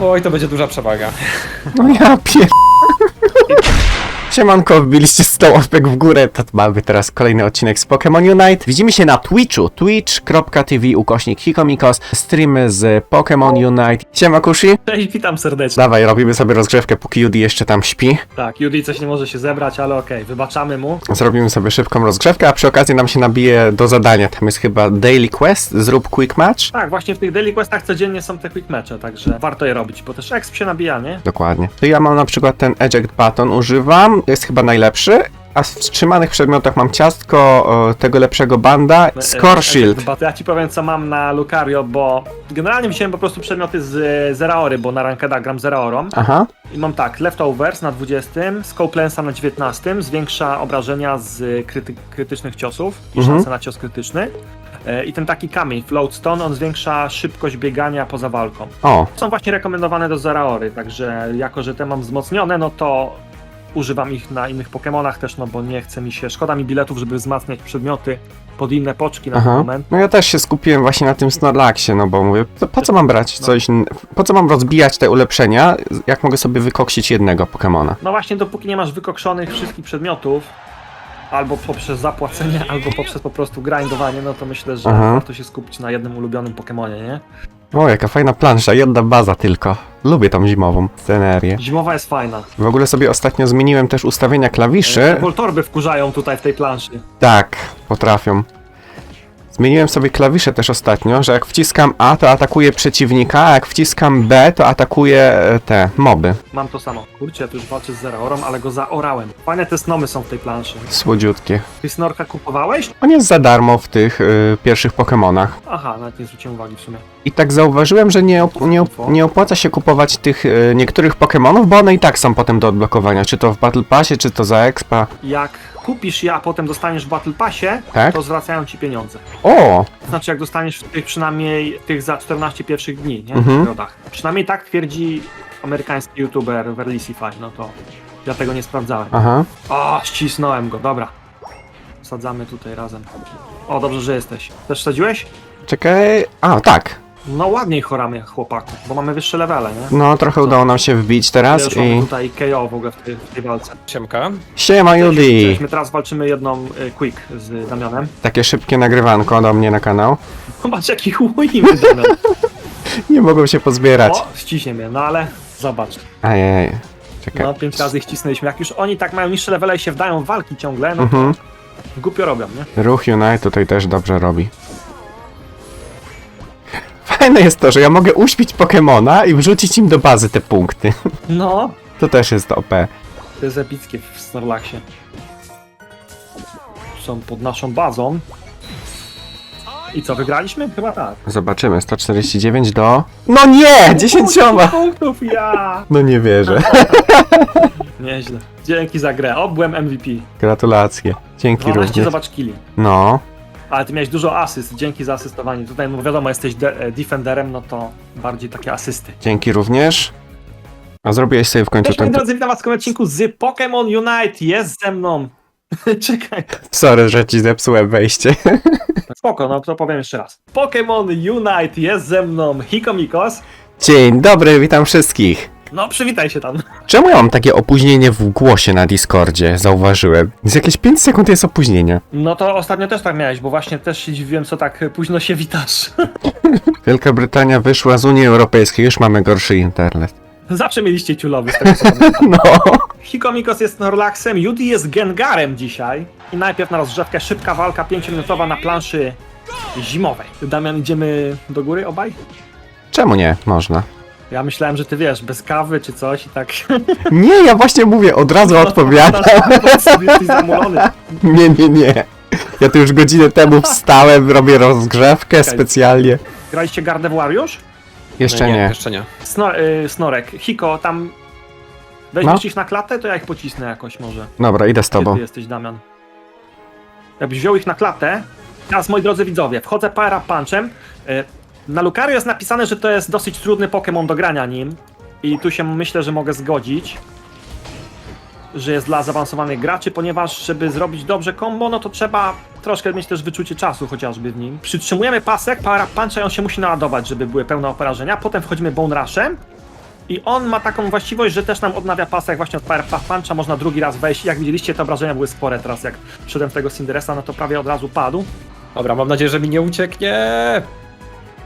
Oj, to będzie duża przewaga. No ja pier... Siemanko, wbiliście 100 łapek w górę, to mamy teraz kolejny odcinek z Pokémon Unite. Widzimy się na Twitchu, twitch.tv ukośnik hikomikos, streamy z Pokémon Unite. Siema Kushi, Cześć, witam serdecznie. dawaj, robimy sobie rozgrzewkę, póki Judy jeszcze tam śpi. Tak, Judy coś nie może się zebrać, ale okej, wybaczamy mu. Zrobimy sobie szybką rozgrzewkę, a przy okazji nam się nabije do zadania. Tam jest chyba Daily Quest, zrób quick match. Tak, właśnie w tych daily questach codziennie są te quick mecze, także warto je robić, bo też exp się nabija, nie? Dokładnie. To ja mam na przykład ten eject button, używam, jest chyba najlepszy. A w wstrzymanych przedmiotach mam ciastko tego lepszego banda, Score Shield. Ja ci powiem co mam na Lucario, bo generalnie wziąłem po prostu przedmioty z e, Zeraory, bo na rankeda gram Zeraorą. Aha, I mam tak, Leftovers na 20, Scope Lensa na 19, zwiększa obrażenia z kryty krytycznych ciosów i Mhm. szanse na cios krytyczny. E, I ten taki kamień, Floatstone, on zwiększa szybkość biegania poza walką. o, Są właśnie rekomendowane do Zeraory, także jako, że te mam wzmocnione, no to używam ich na innych Pokémonach też, no bo nie chce mi się, szkoda mi biletów, żeby wzmacniać przedmioty pod inne poczki na ten aha. moment. No ja też się skupiłem właśnie na tym Snorlaxie, no bo mówię, to po co mam brać No. coś, po co mam rozbijać te ulepszenia, jak mogę sobie wykoksić jednego Pokemona. No właśnie, dopóki nie masz wykokszonych wszystkich przedmiotów, albo poprzez zapłacenie, albo poprzez po prostu grindowanie, no to myślę, że Aha. warto się skupić na jednym ulubionym Pokemonie, nie? O, jaka fajna plansza, jedna baza tylko. Lubię tą zimową scenerię. Zimowa jest fajna. W ogóle sobie ostatnio zmieniłem też ustawienia klawiszy. Voltorby wkurzają tutaj w tej planszy. Tak, potrafią. Zmieniłem sobie klawisze też ostatnio, że jak wciskam A, to atakuje przeciwnika, a jak wciskam B, to atakuje e, te moby. Mam to samo. Kurczę, ja tu już walczę z Zeraorą, ale go zaorałem. Fajne te snomy są w tej planszy. Słodziutkie. Ty Snorka kupowałeś? On jest za darmo w tych y, pierwszych Pokemonach. Aha, nawet nie zwróciłem uwagi w sumie. I tak zauważyłem, że nie, op- nie, op- nie opłaca się kupować tych y, niektórych Pokemonów, bo one i tak są potem do odblokowania. Czy to w Battle Passie, czy to za Expa. Jak kupisz je, a potem dostaniesz w Battle Passie, Tak? to zwracają ci pieniądze. O! Znaczy, jak dostaniesz w tych przynajmniej tych za 14 pierwszych dni, nie? Mhm. W przygodach. Przynajmniej tak twierdzi amerykański youtuber Verlisify, no to ja tego nie sprawdzałem. Aha. O, ścisnąłem go, dobra. Sadzamy tutaj razem. O, dobrze, że jesteś. Też sadziłeś? Czekaj. A, tak. No ładniej choramy chłopaku, bo mamy wyższe levele, nie? No, trochę udało nam się wbić teraz i... tutaj KO w ogóle w tej, w tej walce. Siemka. Siema, Judy! Cześć, my teraz walczymy jedną y, quick z Damianem. Takie szybkie nagrywanko do mnie na kanał. Zobacz jaki chujimy Damian. Nie mogą się pozbierać. O, ściśnie mnie, no ale zobacz. Ajej. Czekaj. No, pięć razy ich cisnęliśmy. Jak już oni tak mają niższe levele i się wdają w walki ciągle, no Mhm. to głupio robią, nie? Ruch Unite tutaj też dobrze robi. Fajne jest to, że ja mogę uśpić Pokemona i wrzucić im do bazy te punkty. No, To też jest OP. to jest epickie w Snorlaxie. Są pod naszą bazą. I co, wygraliśmy? Chyba tak. Zobaczymy, 149 do... No nie! 10 punktów, ja! No nie wierzę. Nieźle. Dzięki za grę. O, byłem MVP. Gratulacje. Dzięki 12 również. zobacz killi. No. Ale ty miałeś dużo asyst, dzięki za asystowanie. Tutaj, no wiadomo, jesteś de- e, defenderem, no to bardziej takie asysty. Dzięki również. A zrobiłeś sobie w końcu Cześć moi ten... drodzy, witam was w kolejnym odcinku z Pokémon Unite. Jest ze mną. Czekaj. Sorry, że ci zepsułem wejście. Spoko, no to powiem jeszcze raz. Pokémon Unite jest ze mną Hikomikos. Dzień dobry, witam wszystkich. No, przywitaj się tam. Czemu ja mam takie opóźnienie w głosie na Discordzie? Zauważyłem. Z jakieś 5 sekund jest opóźnienie. No to ostatnio też tak miałeś, bo właśnie też się dziwiłem, co tak późno się witasz. Wielka Brytania wyszła z Unii Europejskiej, już mamy gorszy internet. Zawsze mieliście ciulowy z tego co pamiętam. No. Hikomikos jest Norlaxem, Judy jest Gengarem dzisiaj. I najpierw na rozgrzewkę szybka walka 5-minutowa na planszy zimowej. Damian, idziemy do góry obaj? Czemu nie? Można. Ja myślałem, że ty wiesz, bez kawy czy coś i tak. Nie, ja właśnie mówię, od razu odpowiadam. Jesteś zamulony. Nie, nie, nie. Ja tu już godzinę temu wstałem, robię rozgrzewkę specjalnie. Graliście Gardevoir już? Jeszcze nie. Jeszcze nie. Snor, y, snorek, Hiko, tam weźmiesz ich na klatę, to ja ich pocisnę jakoś może. Dobra, idę z Gdzie tobą. ty jesteś, Damian? Jakbyś wziął ich na klatę, teraz moi drodzy widzowie, wchodzę Up Punchem. Y, Na Lucario jest napisane, że to jest dosyć trudny Pokémon do grania nim. I tu się myślę, że mogę zgodzić. Że jest dla zaawansowanych graczy, ponieważ żeby zrobić dobrze combo, no to trzeba troszkę mieć też wyczucie czasu chociażby w nim. Przytrzymujemy pasek, Power Up Puncha on się musi naładować, żeby były pełne operażenia. Potem wchodzimy Bone Rushem. I on ma taką właściwość, że też nam odnawia pasek właśnie od Path Puncha, można drugi raz wejść. Jak widzieliście, te obrażenia były spore teraz, jak przyszedłem w tego Cinderesa, no to prawie od razu padł. Dobra, mam nadzieję, że mi nie ucieknie.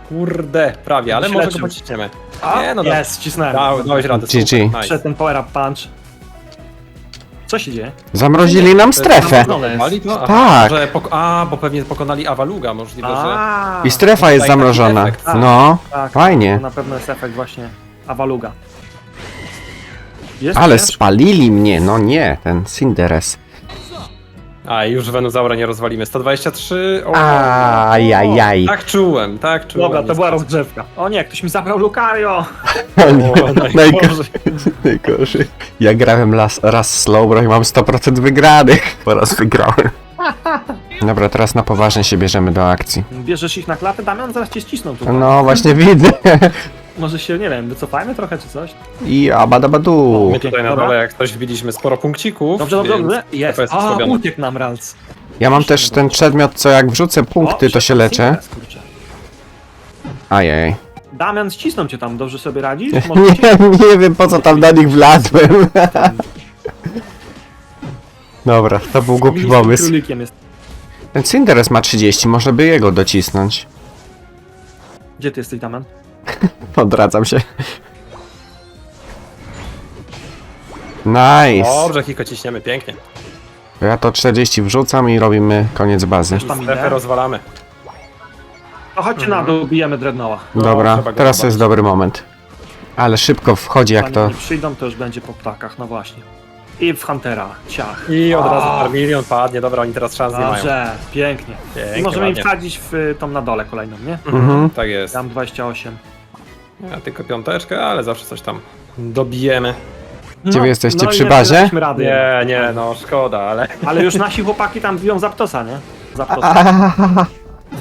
Kurde, prawie, ale może go pociśniemy. A, Nie, no dobra. jest, cisnąłem. Dał, dałeś radę, GG. super, nice. Przed ten Power Up Punch. Co się dzieje? Zamrozili nam strefę. Mali to? Aha, Tak. Że pok- a, bo pewnie pokonali Awaluga, możliwe, że... I strefa jest Tutaj taki zamrożona. efekt. No, tak, fajnie. to Na pewno jest efekt właśnie Awaluga. Jest ale ciężko. spalili mnie, no nie, ten Cinderes. A, już Venuzaura nie rozwalimy. 123. O, Ajajaj. Tak czułem, tak czułem. Dobra, to była rozgrzewka. O nie, ktoś mi zabrał Lucario! O, Najgorzej. najgorzej. Najgorzej. Ja grałem raz, raz Slowbro i mam 100% wygranych. Po raz wygrałem. Dobra, teraz na poważnie się bierzemy do akcji. Bierzesz ich na klatę, Damian zaraz cię ścisną tu. No właśnie widzę. Może się, nie wiem, wycofajmy trochę czy coś? I abadabadu. My tutaj na Dobra. dole, jak coś wbiliśmy sporo punkcików. Dobrze, dobrze, więc dobrze. Jest. TPS A, osłabiony. uciekł nam Ralc. Ja mam też ten przedmiot, co jak wrzucę punkty, O, to się leczę. Ajaj. Damian, ścisną cię tam, dobrze sobie radzisz? Nie, Może cię... nie wiem po co tam na nich wlazłem. Dobra, to był głupi pomysł. królikiem jest. Ten Cinderes ma 30, może by jego docisnąć. Gdzie ty jesteś, Damian? Odradzam się. Nice. Dobrze, Hiko, ciśniemy, pięknie. Ja to 40 wrzucam i robimy koniec bazy. Też tam Strefę idę. rozwalamy. To chodźcie na dół, bijemy Dreadnougha. No, Dobra, trzeba go teraz zobaczyć. jest dobry moment. Ale szybko wchodzi jak Zanim to... przyjdą, to już będzie po ptakach, no właśnie. I w Huntera, ciach. I od razu Armilion padnie, dobra, oni teraz szans nie mają. Dobrze, pięknie. Pięknie, I możemy im ładnie. wsadzić w y, tą na dole kolejną, nie? Mhm. Tak jest. Mam 28. Ja tylko piąteczkę, ale zawsze coś tam dobijemy. Gdzie wy jesteście, i przy bazie? daliśmy Rady, Nie, nie, no szkoda, ale... Ale już nasi chłopaki tam biją Zaptosa, nie? Zaptosa.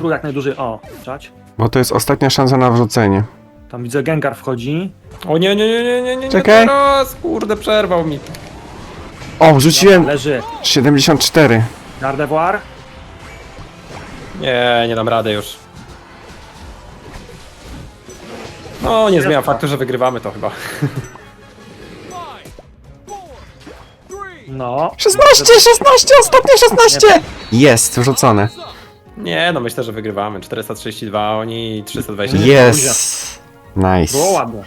Jak najdłużej. O, czać. Bo to jest ostatnia szansa na wrzucenie. Tam widzę Gengar wchodzi. O nie, nie, nie, nie, nie, nie, nie Czekaj. teraz, kurde, przerwał mi. O, wrzuciłem Leży. 74. Gardevoir. Nie, nie dam rady już. No, nie zmienia faktu, że wygrywamy to chyba. No. 16, 16, ostatnie 16! Jest, wrzucone. Nie, no myślę, że wygrywamy. 432, oni 320. Jest. Nice. Było ładne.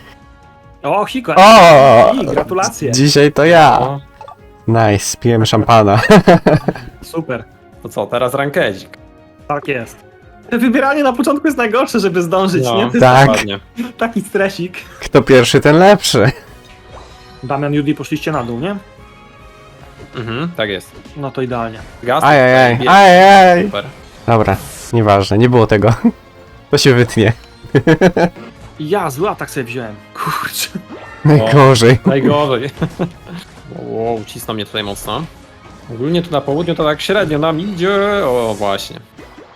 O, Hiko. O! I, gratulacje. Dzisiaj to ja. No, Nice, pijemy szampana. Super. to co, teraz rankedzik. Tak jest. Wybieranie na początku jest najgorsze, żeby zdążyć, No. nie? To jest Tak. Dokładnie. taki stresik. Kto pierwszy, ten lepszy. Damian Judy poszliście na dół, nie? Mhm, tak jest. No to idealnie. Gaz. Ajajaj, bie- ajajaj. Super. Dobra, nieważne, nie było tego. To się wytnie. Ja zły atak sobie wziąłem. Kurczę. Najgorzej. Najgorzej. Wow, cisną mnie tutaj mocno. Ogólnie tu na południu to tak średnio nam idzie. O, właśnie.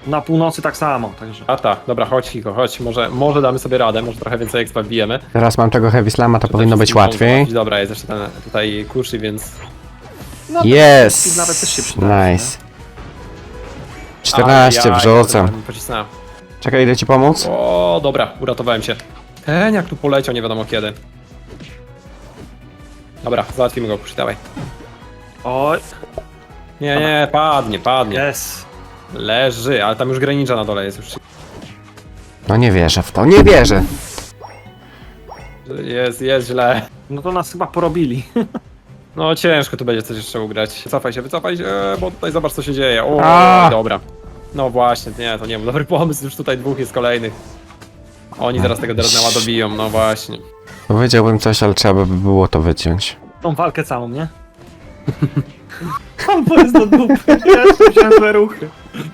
Na północy tak samo, także. A ta, dobra, chodź Hiko, chodź. Może, może damy sobie radę, może trochę więcej expa wbijemy. Teraz mam tego Heavy Slama, to powinno być łatwiej. Dobra, jest jeszcze ten tutaj kuszy, więc... No, Jest. Nawet też się przyda. Nice. 14 Ajaj, wrzucam. dobra. Czekaj, idę ci pomóc? O, dobra, uratowałem się. Ten jak tu poleciał, nie wiadomo kiedy. Dobra, załatwimy go, kuszy, dawaj. Oj, Nie, nie, padnie, padnie. jest. Leży, ale tam już Greninja na dole jest już. No nie wierzę w to, nie wierzę. Jest, jest źle. No to nas chyba porobili. No ciężko tu będzie coś jeszcze ugrać. Wycofaj się, wycofaj się, bo tutaj zobacz co się dzieje. O, A. dobra. No właśnie, nie, to nie był dobry pomysł, już tutaj dwóch jest kolejnych. Oni zaraz tego Dreadnough'a dobiją, no właśnie. Powiedziałbym coś, ale trzeba by było to wyciąć. Tą walkę całą, nie? Albo jest do dupy. Ja jeszcze wziąłem złe ruchy.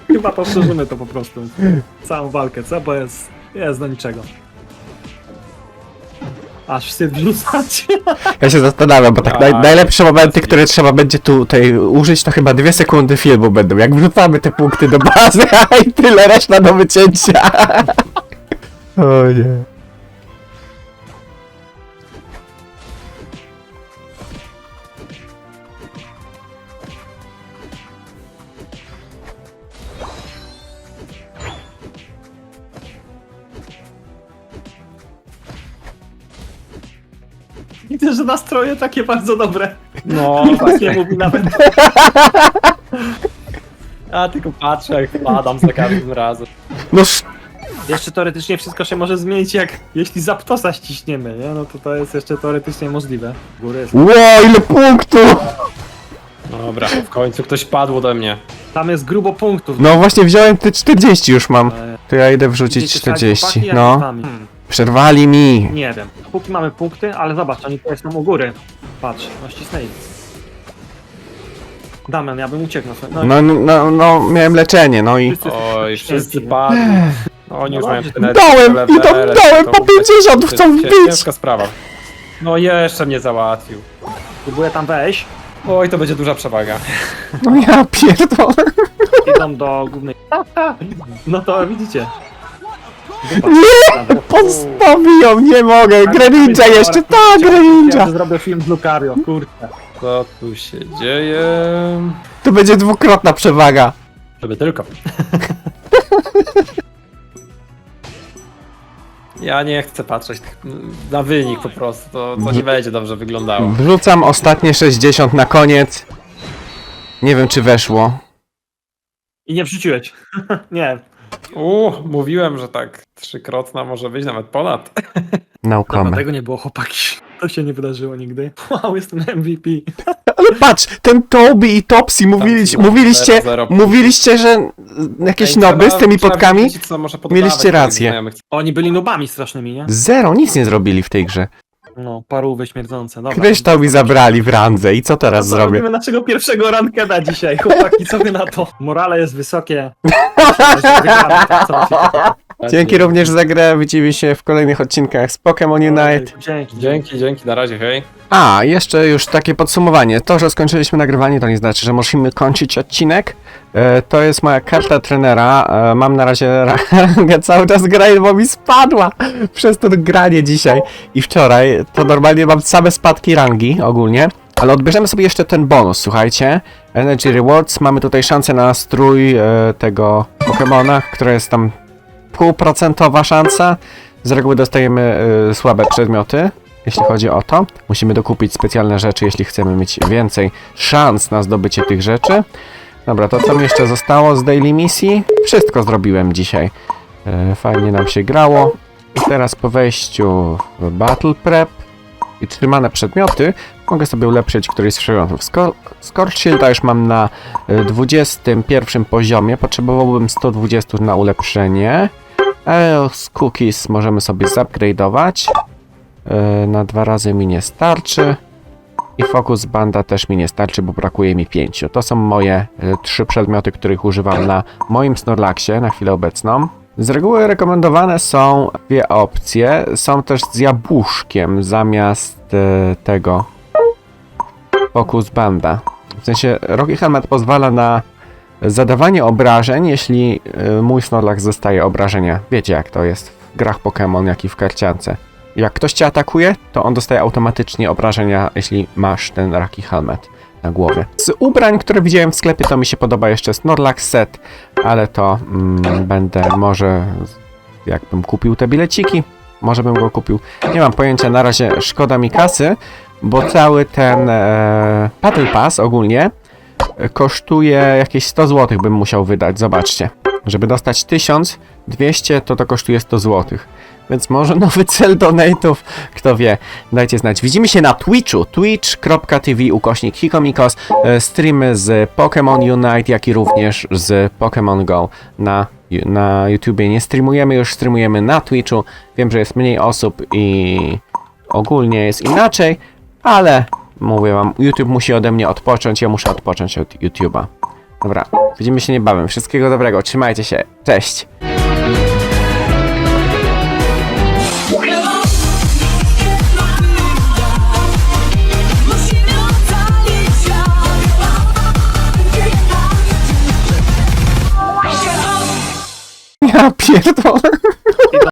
Chyba powtórzymy to po prostu. Całą walkę, co? Bo jest, jest do niczego. Aż wstyd wrzucać. Ja się zastanawiam, bo tak naj, A, najlepsze momenty, które trzeba będzie tutaj użyć, to chyba dwie sekundy filmu będą. Jak wrzucamy te punkty do bazy, a i tyle, reszta do wycięcia. O nie. Nastroje takie bardzo dobre. No, Tak nie mówi nawet. ja tylko patrzę jak padam za każdym razem. No sz- Jeszcze teoretycznie wszystko się może zmienić, jak jeśli Zaptosa ściśniemy, nie? No to to jest jeszcze teoretycznie możliwe. Góry jest. Ło, ile punktów! Dobra, w końcu ktoś padł ode mnie. Tam jest grubo punktów. No właśnie wziąłem te 40 już mam. E, To ja idę wrzucić widzicie, tak, 40. chłopaki, jak No, z wami? Hmm, przerwali mi. nie wiem. Póki mamy punkty, ale zobacz, oni tutaj są u góry. Patrz, no ścisnęli. Damian, ja bym uciekł na. No, No, no, no, miałem leczenie, no i... wszyscy Oj, wszyscy padli. No oni No już mają dobrze, tyle Dałem, levele, i tam dałem, to po mówię, 50 to chcą jest wbić. Ciężka sprawa. No jeszcze mnie załatwił. Próbuję tam wejść. Oj, to będzie duża przewaga. No ja pierdolę. Idą do głównej. No to widzicie. Nie! Postawią, nie mogę. Greninja jeszcze, tak, Ja Greninja. zrobię film z Lucario, kurczę. Co tu się dzieje? To będzie dwukrotna przewaga. Żeby tylko. Ja nie chcę patrzeć na wynik po prostu, to, to nie będzie dobrze wyglądało. Wrzucam ostatnie 60 na koniec. Nie wiem, czy weszło. I nie wrzuciłeś. nie. U, mówiłem, że tak trzykrotna może być, nawet ponad. No Dobra, comment. tego nie było, chłopaki. To się nie wydarzyło nigdy. Wow, jestem MVP. Ale patrz, ten Toby i Topsy mówiliście, Tam, mówiliście, zero, zero. mówiliście, że jakieś Ej, noby z trzeba- tymi trzeba podkami? wiedzieć, co może poddawać Mieliście rację. znajomych. Oni byli nubami strasznymi, nie? Zero, nic nie zrobili w tej grze. No, parówy śmierdzące. Dobra. Kryształ mi zabrali w randze i co teraz Co zrobię? robimy naszego pierwszego rankeda dzisiaj, chłopaki, co wy na to? Morale jest wysokie. Co? Dzięki również za grę, widzimy się w kolejnych odcinkach z Pokémon Unite. Dzięki. Dzięki, dzięki, na razie, hej. A, jeszcze już takie podsumowanie. To, że skończyliśmy nagrywanie, to nie znaczy, że musimy kończyć odcinek. E, to jest moja karta trenera. E, mam na razie rangę cały czas graję, bo mi spadła przez to granie dzisiaj i wczoraj. To normalnie mam same spadki rangi ogólnie. Ale odbierzemy sobie jeszcze ten bonus, słuchajcie. Energy Rewards. Mamy tutaj szansę na strój e, tego Pokemona, która jest tam półprocentowa szansa. Z reguły dostajemy e, słabe przedmioty jeśli chodzi o to. Musimy dokupić specjalne rzeczy, jeśli chcemy mieć więcej szans na zdobycie tych rzeczy. Dobra, to co mi jeszcze zostało z daily misji? Wszystko zrobiłem dzisiaj. E, fajnie nam się grało. I teraz po wejściu w Battle Prep i trzymane przedmioty mogę sobie ulepszyć któryś z przedmiotów. Scorch Shielda już mam na e, 21 poziomie. Potrzebowałbym 120 na ulepszenie. Else Cookies możemy sobie zupgrade'ować. E, na dwa razy mi nie starczy. I Focus Banda też mi nie starczy, bo brakuje mi pięciu. To są moje e, trzy przedmioty, których używam na moim Snorlaxie na chwilę obecną. Z reguły rekomendowane są dwie opcje. Są też z jabłuszkiem zamiast e, tego Focus Banda. W sensie Rocky Helmet pozwala na zadawanie obrażeń, jeśli e, mój Snorlax dostaje obrażenia. Wiecie jak to jest w grach Pokémon, jak i w karciance. Jak ktoś cię atakuje, to on dostaje automatycznie obrażenia, jeśli masz ten raki helmet na głowie. Z ubrań, które widziałem w sklepie, to mi się podoba jeszcze Snorlax set, ale to mm, będę może, jakbym kupił te bileciki, może bym go kupił. Nie mam pojęcia, na razie szkoda mi kasy, bo cały ten e, Battle Pass ogólnie kosztuje jakieś 100 zł bym musiał wydać, zobaczcie. Żeby dostać 1200 to to kosztuje 100 zł. Więc może nowy cel donate'ów, kto wie, dajcie znać. Widzimy się na Twitchu, twitch.tv ukośnik hikomikos, e, streamy z Pokémon Unite, jak i również z Pokémon Go na, na YouTubie. Nie streamujemy, już streamujemy na Twitchu. Wiem, że jest mniej osób i ogólnie jest inaczej, ale mówię wam, YouTube musi ode mnie odpocząć, ja muszę odpocząć od YouTube'a. Dobra, widzimy się niebawem. Wszystkiego dobrego, trzymajcie się, cześć! Ja pierdolę.